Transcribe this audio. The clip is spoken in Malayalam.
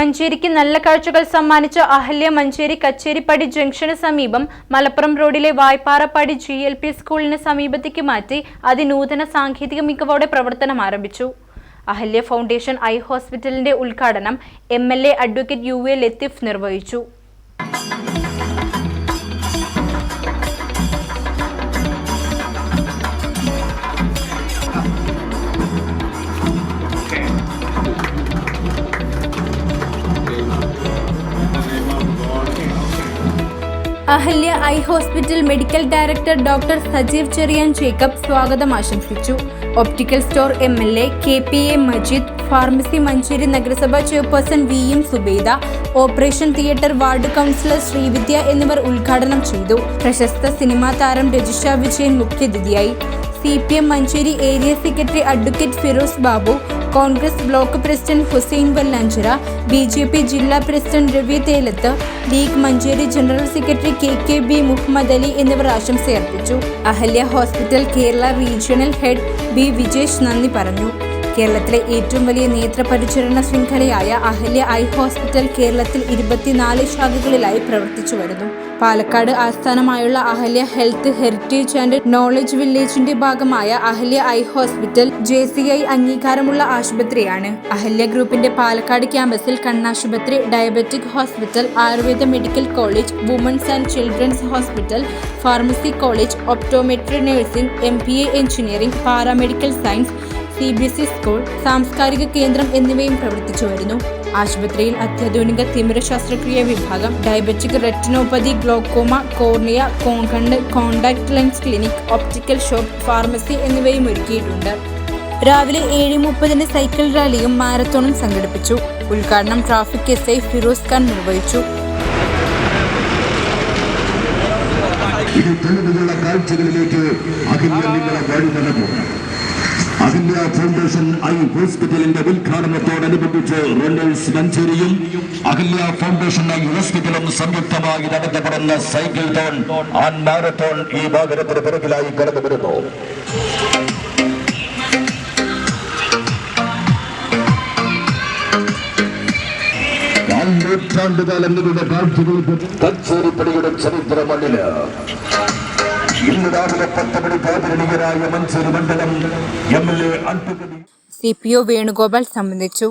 മഞ്ചേരിക്ക് നല്ല കാഴ്ചകൾ സമ്മാനിച്ച അഹല്യ മഞ്ചേരി കച്ചേരിപ്പടി ജംഗ്ഷന് സമീപം മലപ്പുറം റോഡിലെ വായ്പാറപ്പടി ജി എൽ പി സ്കൂളിന് സമീപത്തേക്ക് മാറ്റി അതിനൂതന സാങ്കേതിക മികവോടെ പ്രവർത്തനം ആരംഭിച്ചു. അഹല്യ ഫൗണ്ടേഷൻ ഐ ഹോസ്പിറ്റലിന്റെ ഉദ്ഘാടനം M L A advocate U A Latheef നിർവഹിച്ചു. Ahalya eye hospital medical director doctor Sajeev Cheriyan Jacob സ്വാഗതം ആശംസിച്ചു. Optical store M L A K P A Majeed pharmacy Manjeri നഗരസഭാ chairperson V M Subaida operation theatre ward councillor Sreevidya എന്നിവർ ഉദ്ഘാടനം ചെയ്തു. പ്രശസ്ത സിനിമാ താരം രജിഷ വിജയൻ മുഖ്യാതിഥിയായി C P M Manjeri area secretary advocate Firoz Babu Congress block president Hussain Vallanchira B J P ജില്ലാ president Ravi Thelath league Manjeri general secretary K K B Muhammad Ali എന്നിവർ ആശംസയർപ്പിച്ചു. Ahalya hospital Kerala regional head B Vijesh നന്ദി പറഞ്ഞു. കേരളത്തിലെ ഏറ്റവും വലിയ നേത്ര പരിചരണ ശൃംഖലയായ അഹല്യ ഐ ഹോസ്പിറ്റൽ കേരളത്തിൽ ഇരുപത്തിനാല് ശാഖകളിലായി പ്രവർത്തിച്ചു വരുന്നു. പാലക്കാട് ആസ്ഥാനമായുള്ള Ahalya health heritage and knowledge വില്ലേജിന്റെ ഭാഗമായ Ahalya eye hospital J C I അംഗീകാരമുള്ള ആശുപത്രിയാണ്. അഹല്യ ഗ്രൂപ്പിന്റെ പാലക്കാട് ക്യാമ്പസിൽ കണ്ണാശുപത്രി diabetic hospital Ayurveda medical college women's and children's hospital pharmacy college optometry nursing M engineering paramedical science C B S E school സാംസ്കാരിക കേന്ദ്രം എന്നിവയും പ്രവർത്തിച്ചു വരുന്നു. ആശുപത്രിയിൽ അത്യാധുനിക തിമിര ശസ്ത്രക്രിയ വിഭാഗം diabetic retinopathy glaucoma cornea കോങ്കണ്ണ് contact lens clinic optical shop pharmacy എന്നിവയും ഒരുക്കിയിട്ടുണ്ട്. രാവിലെ ഏഴ് മുപ്പതിന് സൈക്കിൾ റാലിയും മാരത്തോണും സംഘടിപ്പിച്ചു. ഉദ്ഘാടനം traffic S I Firoz Khan നിർവഹിച്ചു. ഇത് തെളിവുള്ള കാഴ്ചകളിലേക്ക് അഹില്യ നിങ്ങളെ വഴി നടക്കും അഹില്യ ഫൗണ്ടേഷൻ ഐ ഹോസ്പിറ്റലിന്റെ ഉദ്ഘാടനത്തോടനുബന്ധിച്ച് റണ്ണേഴ്സ് മഞ്ചേരിയും അഹില്യ ഫൗണ്ടേഷൻ ഐ ഹോസ്പിറ്റലും സംയുക്തമായി നടത്തപ്പെടുന്ന സൈക്കിൾ തോൺ ആൻ മാരത്തോൺ ഈ വാഹനത്തിന് പിറകിലായി കടന്നു വരുന്നു നൂറ്റാണ്ടുകാലങ്ങളുടെ കാഴ്ചകൾക്ക് കച്ചേരിപ്പടിയുടെ ചരിത്ര മണ്ണിൽ സി പി ഒ വേണുഗോപാൽ സംബന്ധിച്ചു